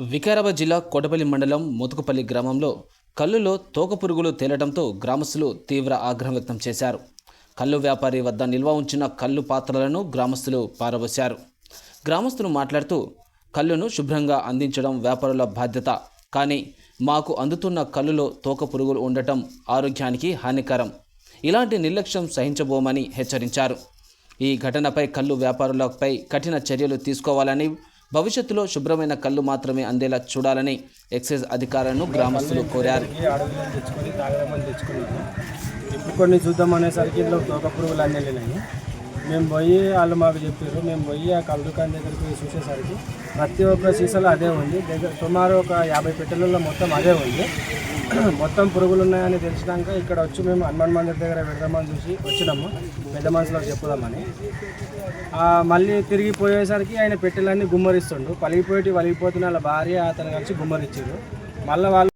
వికారాబాద్ జిల్లా కోటపల్లి మండలం ముతుకుపల్లి గ్రామంలో కల్లులో తోక పురుగులు తేలడంతో గ్రామస్తులు తీవ్ర ఆగ్రహం వ్యక్తం చేశారు. కళ్ళు వ్యాపారి వద్ద నిల్వ ఉంచిన కళ్ళు పాత్రలను గ్రామస్తులు పారబోశారు. గ్రామస్తులు మాట్లాడుతూ కళ్ళును శుభ్రంగా అందించడం వ్యాపారుల బాధ్యత. కానీ మాకు అందుతున్న కల్లులో తోక పురుగులు ఉండటం ఆరోగ్యానికి హానికరం. ఇలాంటి నిర్లక్ష్యం సహించబోమని హెచ్చరించారు. ఈ ఘటనపై కళ్ళు వ్యాపారులపై కఠిన చర్యలు తీసుకోవాలని భవిష్యత్తులో శుభ్రమైన కళ్ళు మాత్రమే అందేలా చూడాలని ఎక్సైజ్ అధికారులను గ్రామస్తులు కోరారు. ఇప్పుడు కొన్ని చూద్దాం అనేసరికి ఇందులో తోక పురుగులు అన్నీ మేము పోయి వాళ్ళు మాకు చెప్పారు మేము పోయి ఆ కళ్ళు దుకాణం దగ్గరికి పోయి చూసేసరికి ప్రతి ఒక్క సీసాలో అదే ఉంది. దగ్గర సుమారు ఒక యాభై పెట్టెలలో మొత్తం అదే ఉంది. మొత్తం పురుగులు ఉన్నాయని తెలిసినాక ఇక్కడ వచ్చి మేము హనుమాన్ మందిర్ దగ్గర పెడదామని చూసి వచ్చినాము. పెద్ద మనుషులకు చెప్పుదామని. మళ్ళీ తిరిగి పోయేసరికి ఆయన పెట్టెలన్నీ గుమ్మరిస్తుండు. పలిగిపోయి వలిగిపోతున్న వాళ్ళ భార్య అతను కలిసి గుమ్మరిచ్చారు మళ్ళీ వాళ్ళు